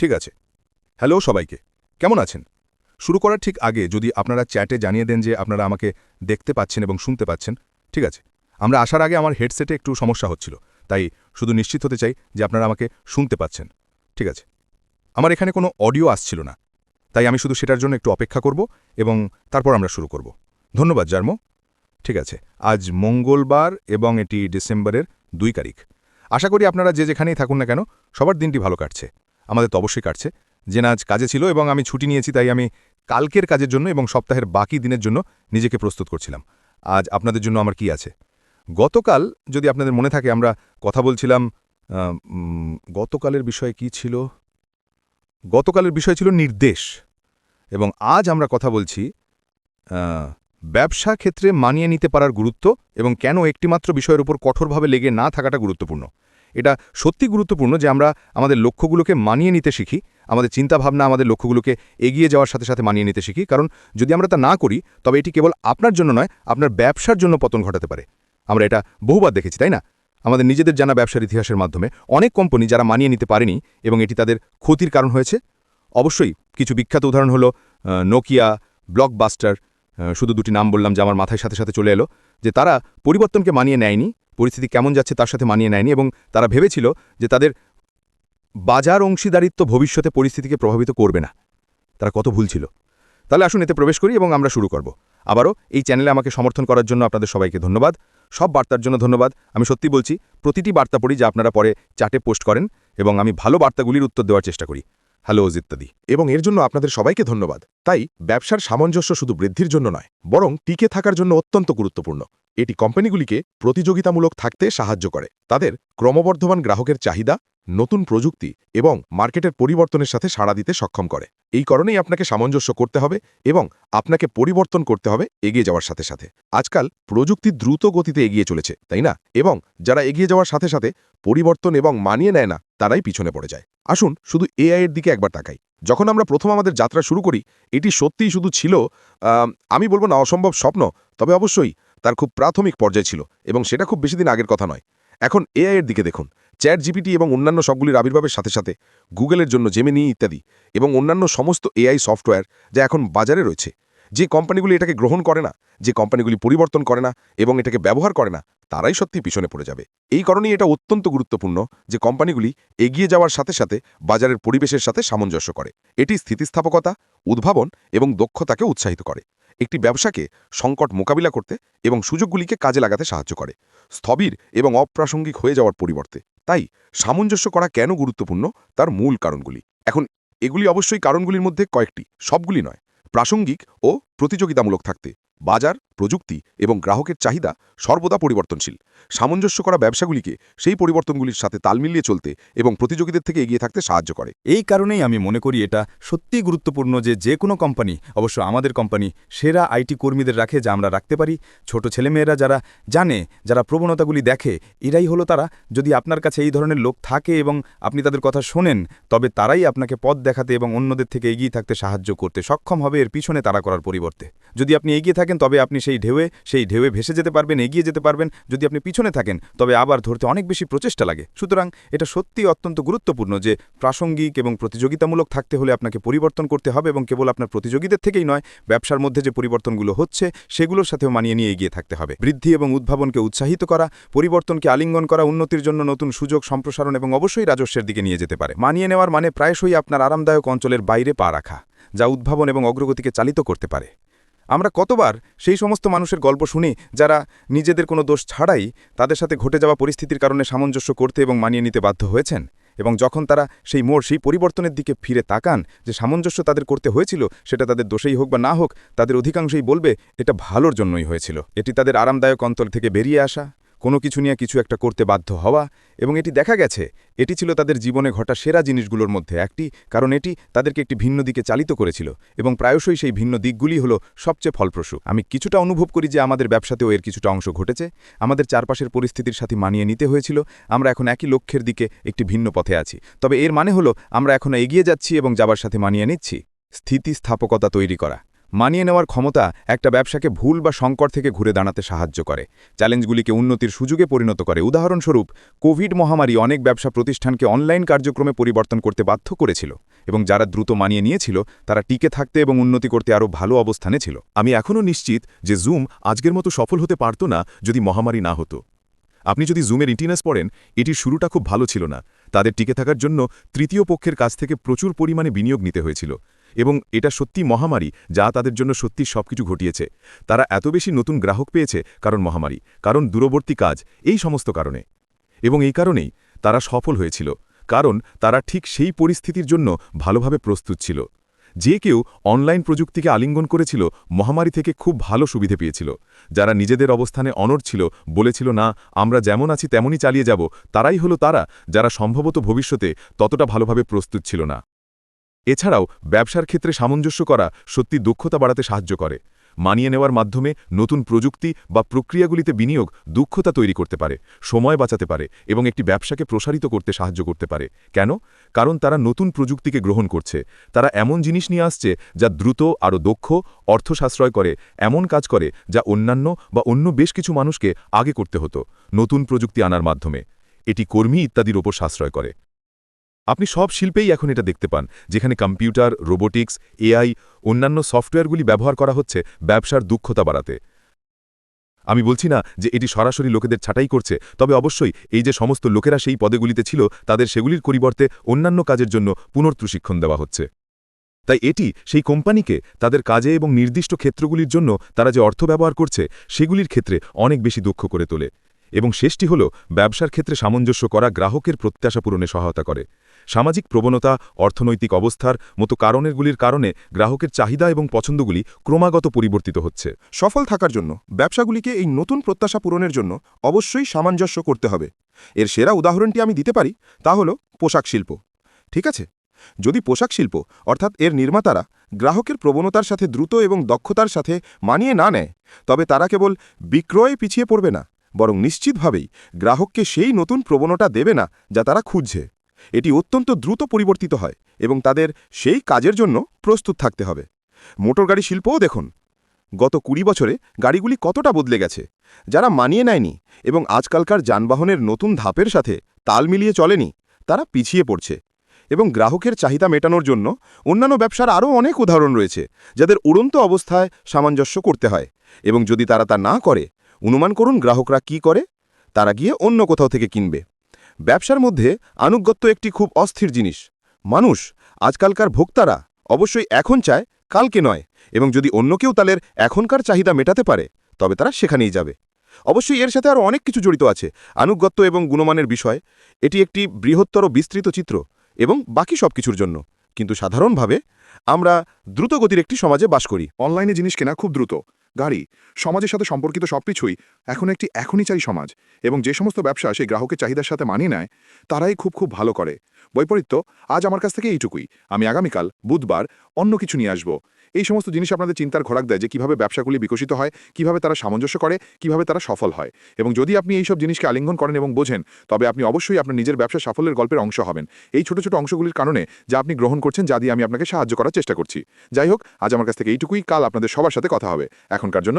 ঠিক আছে। হ্যালো সবাইকে, কেমন আছেন? শুরু করার ঠিক আগে যদি আপনারা চ্যাটে জানিয়ে দেন যে আপনারা আমাকে দেখতে পাচ্ছেন এবং শুনতে পাচ্ছেন, ঠিক আছে। আমরা আসার আগে আমার হেডসেটে একটু সমস্যা হচ্ছিল, তাই শুধু নিশ্চিত হতে চাই যে আপনারা আমাকে শুনতে পাচ্ছেন, ঠিক আছে। আমার এখানে কোনো অডিও আসছিল না, তাই আমি শুধু সেটার জন্য একটু অপেক্ষা করব এবং তারপর আমরা শুরু করব। ধন্যবাদ, জার্মো। ঠিক আছে, আজ মঙ্গলবার এবং এটি ডিসেম্বরের দুই তারিখ। আশা করি আপনারা যে যেখানেই থাকুন না কেন, সবার দিনটি ভালো কাটছে। আমাদের তো অবশ্যই কাটছে। যে না আজ কাজে ছিল এবং আমি ছুটি নিয়েছি, তাই আমি কালকের কাজের জন্য এবং সপ্তাহের বাকি দিনের জন্য নিজেকে প্রস্তুত করছিলাম। আজ আপনাদের জন্য আমার কি আছে? গতকাল যদি আপনাদের মনে থাকে, আমরা কথা বলছিলাম গতকালের বিষয় কি ছিল? গতকালের বিষয় ছিল নির্দেশ এবং আজ আমরা কথা বলছি ব্যবসা ক্ষেত্রে মানিয়ে নিতে পারার গুরুত্ব এবং কেন একটিমাত্র বিষয়ের উপর কঠোরভাবে লেগে না থাকাটা গুরুত্বপূর্ণ। এটা সত্যি গুরুত্বপূর্ণ যে আমরা আমাদের লক্ষ্যগুলোকে মানিয়ে নিতে শিখি, আমাদের চিন্তাভাবনা আমাদের লক্ষ্যগুলোকে এগিয়ে যাওয়ার সাথে সাথে মানিয়ে নিতে শিখি। কারণ যদি আমরা তা না করি, তবে এটি কেবল আপনার জন্য নয়, আপনার ব্যবসার জন্য পতন ঘটাতে পারে। আমরা এটা বহুবার দেখেছি, তাই না? আমাদের নিজেদের জানা ব্যবসার ইতিহাসের মাধ্যমে অনেক কোম্পানি যারা মানিয়ে নিতে পারেনি এবং এটি তাদের ক্ষতির কারণ হয়েছে। অবশ্যই কিছু বিখ্যাত উদাহরণ হলো নোকিয়া ব্লকবাস্টার শুধু দুটি নাম বললাম যে আমার মাথায় সাথে সাথে চলে এলো, যে তারা পরিবর্তনকে মানিয়ে নেয়নি পরিস্থিতি কেমন যাচ্ছে তার সাথে মানিয়ে নেয়নি এবং তারা ভেবেছিল যে তাদের বাজার অংশীদারিত্ব ভবিষ্যতে পরিস্থিতিকে প্রভাবিত করবে না। তারা কত ভুল ছিল। তাহলে আসুন এতে প্রবেশ করি এবং আমরা শুরু করব। আবারও এই চ্যানেলে আমাকে সমর্থন করার জন্য আপনাদের সবাইকে ধন্যবাদ। সব বার্তার জন্য ধন্যবাদ। আমি সত্যি বলছি, প্রতিটি বার্তা পড়ি যা আপনারা পরে চাটে পোস্ট করেন এবং আমি ভালো বার্তাগুলির উত্তর দেওয়ার চেষ্টা করি। হ্যালো ইত্যাদি এবং এর জন্য আপনাদের সবাইকে ধন্যবাদ। তাই ব্যবসার সামঞ্জস্য শুধু বৃদ্ধির জন্য নয়, বরং টিকে থাকার জন্য অত্যন্ত গুরুত্বপূর্ণ। এটি কোম্পানিগুলিকে প্রতিযোগিতামূলক থাকতে সাহায্য করে। তাদের ক্রমবর্ধমান গ্রাহকের চাহিদা, নতুন প্রযুক্তি এবং মার্কেটের পরিবর্তনের সাথে সাড়া দিতে সক্ষম করে। এই কারণেই আপনাকে সামঞ্জস্য করতে হবে এবং আপনাকে পরিবর্তন করতে হবে এগিয়ে যাওয়ার সাথে সাথে। আজকাল প্রযুক্তি দ্রুত গতিতে এগিয়ে চলেছে, তাই না? এবং যারা এগিয়ে যাওয়ার সাথে সাথে পরিবর্তন এবং মানিয়ে নেয় না, তারাই পিছনে পড়ে যায়। আসুন শুধু এআই এর দিকে একবার তাকাই। যখন আমরা প্রথম আমাদের যাত্রা শুরু করি, এটি সত্যিই শুধু ছিল আমি বলব না অসম্ভব স্বপ্ন, তবে অবশ্যই তার খুব প্রাথমিক পর্যায়ে ছিল এবং সেটা খুব বেশি দিন আগের কথা নয়। এখন এআই এর দিকে দেখুন চ্যাট জিপিটি এবং অন্যান্য সবগুলির আবির্ভাবের সাথে সাথে গুগলের জন্য জেমিনি ইত্যাদি এবং অন্যান্য সমস্ত এআই সফটওয়্যার যা এখন বাজারে রয়েছে। যে কোম্পানিগুলি এটাকে গ্রহণ করে না, যে কোম্পানিগুলি পরিবর্তন করে না এবং এটাকে ব্যবহার করে না, তারাই সত্যি পিছনে পড়ে যাবে। এই কারণেই এটা অত্যন্ত গুরুত্বপূর্ণ যে কোম্পানিগুলি এগিয়ে যাওয়ার সাথে সাথে বাজারের পরিবেশের সাথে সামঞ্জস্য করে। এটি স্থিতিস্থাপকতা, উদ্ভাবন এবং দক্ষতাকে উৎসাহিত করে। একটি ব্যবসাকে সংকট মোকাবিলা করতে এবং সুযোগগুলিকে কাজে লাগাতে সাহায্য করে। স্থবির এবং অপ্রাসঙ্গিক হয়ে যাওয়ার পরিবর্তে। তাই সামঞ্জস্য করা কেন গুরুত্বপূর্ণ, তার মূল কারণগুলি। এখন এগুলি অবশ্যই কারণগুলির মধ্যে কয়েকটি, সবগুলি নয়। প্রাসঙ্গিক ও প্রতিযোগিতামূলক থাকতে। বাজার প্রযুক্তি এবং গ্রাহকের চাহিদা সর্বদা পরিবর্তনশীল। সামঞ্জস্য করা ব্যবসাগুলিকে সেই পরিবর্তনগুলির সাথে তাল মিলিয়ে চলতে এবং প্রতিযোগীদের থেকে এগিয়ে থাকতে সাহায্য করে। এই কারণেই আমি মনে করি এটা সত্যিই গুরুত্বপূর্ণ যে যে কোনো কোম্পানি, অবশ্য আমাদের কোম্পানি, সেরা আইটি কর্মীদের রাখে যা আমরা রাখতে পারি। ছোট ছেলেমেয়েরা যারা জানে, যারা প্রবণতাগুলি দেখে, এরাই হলো তারা। যদি আপনার কাছে এই ধরনের লোক থাকে এবং আপনি তাদের কথা শোনেন, তবে তারাই আপনাকে পথ দেখাতে এবং অন্যদের থেকে এগিয়ে থাকতে সাহায্য করতে সক্ষম হবে। এর পিছনে তারা করার পরিবর্তে। যদি আপনি এগিয়ে থাকেন, তবে আপনি সেই ঢেউয়ে সেই ঢেউয়ে ভেসে যেতে পারবেন, এগিয়ে যেতে পারবেন। যদি আপনি পিছনে থাকেন, তবে আবার ধরতে অনেক বেশি প্রচেষ্টা লাগে। সুতরাং এটা সত্যি অত্যন্ত গুরুত্বপূর্ণ যে প্রাসঙ্গিক এবং প্রতিযোগিতামূলক থাকতে হলে আপনাকে পরিবর্তন করতে হবে এবং কেবল আপনার প্রতিযোগীদের থেকেই নয়, ব্যবসার মধ্যে যে পরিবর্তনগুলো হচ্ছে, সেগুলোর সাথেও মানিয়ে নিয়ে এগিয়ে থাকতে হবে। বৃদ্ধি এবং উদ্ভাবনকে উৎসাহিত করা, পরিবর্তনকে আলিঙ্গন করা, উন্নতির জন্য নতুন সুযোগ, সম্প্রসারণ এবং অবশ্যই রাজস্বের দিকে নিয়ে যেতে পারে। মানিয়ে নেওয়ার মানে প্রায়শই আপনার আরামদায়ক অঞ্চলের বাইরে পা রাখা, যা উদ্ভাবন এবং অগ্রগতিকে চালিত করতে পারে। আমরা কতবার সেই সমস্ত মানুষের গল্প শুনি যারা নিজেদের কোনো দোষ ছাড়াই তাদের সাথে ঘটে যাওয়া পরিস্থিতির কারণে সামঞ্জস্য করতে এবং মানিয়ে নিতে বাধ্য হয়েছেন? এবং যখন তারা সেই মোড় সেই পরিবর্তনের দিকে ফিরে তাকান যে সামঞ্জস্য তাদের করতে হয়েছিল, সেটা তাদের দোষেই হোক বা না হোক, তাদের অধিকাংশই বলবে, এটা ভালোর জন্যই হয়েছিল। এটি তাদের আরামদায়ক অন্তর থেকে বেরিয়ে আসা। কোনো কিছু নিয়ে কিছু একটা করতে বাধ্য হওয়া এবং এটি দেখা গেছে, এটি ছিল তাদের জীবনে ঘটা সেরা জিনিসগুলোর মধ্যে একটি, কারণ এটি তাদেরকে একটি ভিন্ন দিকে চালিত করেছিল এবং প্রায়শই সেই ভিন্ন দিকগুলি হল সবচেয়ে ফলপ্রসূ। আমি কিছুটা অনুভব করি যে আমাদের ব্যবসাতেও এর কিছুটা অংশ ঘটেছে, আমাদের চারপাশের পরিস্থিতির সাথে মানিয়ে নিতে হয়েছিল, আমরা এখন একই লক্ষ্যের দিকে একটি ভিন্ন পথে আছি। তবে এর মানে হলো, আমরা এখন এগিয়ে যাচ্ছি এবং যাবার সাথে মানিয়ে নিচ্ছি। স্থিতিস্থাপকতা তৈরি করা। মানিয়ে নেওয়ার ক্ষমতা একটা ব্যবসাকে ভুল বা সংকট থেকে ঘুরে দাঁড়াতে সাহায্য করে। চ্যালেঞ্জগুলিকে উন্নতির সুযোগে পরিণত করে। উদাহরণস্বরূপ, কোভিড মহামারী অনেক ব্যবসা প্রতিষ্ঠানকে অনলাইন কার্যক্রমে পরিবর্তন করতে বাধ্য করেছিল এবং যারা দ্রুত মানিয়ে নিয়েছিল, তারা টিকে থাকতে এবং উন্নতি করতে আরও ভালো অবস্থানে ছিল। আমি এখনও নিশ্চিত যে জুম আজকের মতো সফল হতে পারত না যদি মহামারী না হতো। আপনি যদি জুমের ইন্টিনাস পড়েন, এটির শুরুটা খুব ভালো ছিল না। তাদের টিকে থাকার জন্য তৃতীয় পক্ষের কাছ থেকে প্রচুর পরিমাণে বিনিয়োগ নিতে হয়েছিল। এবং এটা সত্যি মহামারী, যা তাদের জন্য সত্যি সবকিছু ঘটিয়েছে। তারা এত বেশি নতুন গ্রাহক পেয়েছে কারণ মহামারী, কারণ দূরবর্তী কাজ, এই সমস্ত কারণে। এবং এই কারণেই তারা সফল হয়েছিল, কারণ তারা ঠিক সেই পরিস্থিতির জন্য ভালোভাবে প্রস্তুত ছিল। যে কেউ অনলাইন প্রযুক্তিকে আলিঙ্গন করেছিল, মহামারী থেকে খুব ভালো সুবিধে পেয়েছিল। যারা নিজেদের অবস্থানে অনড় ছিল, বলেছিল, না, আমরা যেমন আছি তেমনই চালিয়ে যাব। তারাই হলো তারা, যারা সম্ভবত ভবিষ্যতে ততটা ভালোভাবে প্রস্তুত ছিল না। এছাড়াও, ব্যবসার ক্ষেত্রে সামঞ্জস্য করা সত্যি দক্ষতা বাড়াতে সাহায্য করে, মানিয়ে নেওয়ার মাধ্যমে নতুন প্রযুক্তি বা প্রক্রিয়াগুলিতে বিনিয়োগ দুঃখতা তৈরি করতে পারে, সময় বাঁচাতে পারে এবং একটি ব্যবসাকে প্রসারিত করতে সাহায্য করতে পারে। কেন? কারণ তারা নতুন প্রযুক্তিকে গ্রহণ করছে, তারা এমন জিনিস নিয়ে আসছে যা দ্রুত, আরও দক্ষ অর্থ সাশ্রয় করে, এমন কাজ করে যা অন্যান্য বা অন্য বেশ কিছু মানুষকে আগে করতে হতো, নতুন প্রযুক্তি আনার মাধ্যমে। এটি কর্মী ইত্যাদির ওপর সাশ্রয় করে। আপনি সব শিল্পেই এখন এটা দেখতে পান, যেখানে কম্পিউটার, রোবোটিক্স, এআই, অন্যান্য সফটওয়্যারগুলি ব্যবহার করা হচ্ছে ব্যবসার দুঃখতা বাড়াতে। আমি বলছি না যে এটি সরাসরি লোকেদের ছাঁটাই করছে, তবে অবশ্যই এই যে সমস্ত লোকেরা সেই পদেগুলিতে ছিল, তাদের সেগুলির পরিবর্তে অন্যান্য কাজের জন্য পুনর্প্রশিক্ষণ দেওয়া হচ্ছে। তাই এটি সেই কোম্পানিকে তাদের কাজে এবং নির্দিষ্ট ক্ষেত্রগুলির জন্য তারা যে অর্থ ব্যবহার করছে, সেগুলির ক্ষেত্রে অনেক বেশি দক্ষ করে তোলে। এবং শেষটি হল, ব্যবসার ক্ষেত্রে সামঞ্জস্য করা গ্রাহকের প্রত্যাশা পূরণে সহায়তা করে। সামাজিক প্রবণতা, অর্থনৈতিক অবস্থার মতো কারণেরগুলির কারণে গ্রাহকের চাহিদা এবং পছন্দগুলি ক্রমাগত পরিবর্তিত হচ্ছে। সফল থাকার জন্য, ব্যবসাগুলিকে এই নতুন প্রত্যাশা পূরণের জন্য অবশ্যই সামঞ্জস্য করতে হবে। এর সেরা উদাহরণটি আমি দিতে পারি, তা হল পোশাক শিল্প। ঠিক আছে? যদি পোশাক শিল্প, অর্থাৎ এর নির্মাতারা, গ্রাহকের প্রবণতার সাথে দ্রুত এবং দক্ষতার সাথে মানিয়ে না নেয়, তবে তারা কেবল বিক্রয়ে পিছিয়ে পড়বে না। বরং নিশ্চিতভাবেই গ্রাহককে সেই নতুন প্রবণতা দেবে না যা তারা খুঁজছে। এটি অত্যন্ত দ্রুত পরিবর্তিত হয় এবং তাদের সেই কাজের জন্য প্রস্তুত থাকতে হবে। মোটরগাড়ি শিল্পও দেখুন, গত কুড়ি বছরে গাড়িগুলি কতটা বদলে গেছে, যারা মানিয়ে নেয়নি এবং আজকালকার যানবাহনের নতুন ধাপের সাথে তাল মিলিয়ে চলেনি, তারা পিছিয়ে পড়ছে এবং গ্রাহকের চাহিদা মেটানোর জন্য অন্যান্য ব্যবসার আরও অনেক উদাহরণ রয়েছে, যাদের উড়ন্ত অবস্থায় সামঞ্জস্য করতে হয় এবং যদি তারা তা না করে অনুমান করুন গ্রাহকরা কি করে? তারা গিয়ে অন্য কোথাও থেকে কিনবে। ব্যবসার মধ্যে আনুগত্য একটি খুব অস্থির জিনিস। মানুষ, আজকালকার ভোক্তারা অবশ্যই এখন চায়, কালকে নয়, এবং যদি অন্য কেউ তাদের এখনকার চাহিদা মেটাতে পারে, তবে তারা সেখানেই যাবে। অবশ্যই এর সাথে আরও অনেক কিছু জড়িত আছে। আনুগত্য এবং গুণমানের বিষয়, এটি একটি বৃহত্তর বিস্তৃত চিত্র, এবং বাকি সব কিছুর জন্য। কিন্তু সাধারণভাবে আমরা দ্রুতগতির একটি সমাজে বাস করি। অনলাইনে জিনিস কেনা খুব দ্রুত। গাড়ি, সমাজের সাথে সম্পর্কিত সবকিছুই এখন একটি এখনই চাই সমাজ এবং যে সমস্ত ব্যবসা সেই গ্রাহকের চাহিদার সাথে মানিয়ে নেয়, তারাই খুব খুব ভালো করে। বৈপরীত্য, আজ আমার কাছ থেকে এইটুকুই। আমি আগামীকাল, বুধবার, অন্য কিছু নিয়ে আসব। এই সমস্ত জিনিস আপনাদের চিন্তার ঘোরাক দেয় যে কীভাবে ব্যবসাগুলি বিকশিত হয়, কীভাবে তারা সামঞ্জস্য করে, কীভাবে তারা সফল হয়। এবং যদি আপনি এই সব জিনিসকে আলিঙ্গন করেন এবং বোঝেন, তবে আপনি অবশ্যই আপনার নিজের ব্যবসা সাফল্যের গল্পের অংশ হবেন। এই ছোট ছোট অংশগুলির কারণে যা আপনি গ্রহণ করছেন, যা দিয়ে আমি আপনাকে সাহায্য করার চেষ্টা করছি। যাই হোক, আজ আমার কাছ থেকে এইটুকুই। কাল আপনাদের সবার সাথে কথা হবে। এখনকার জন্য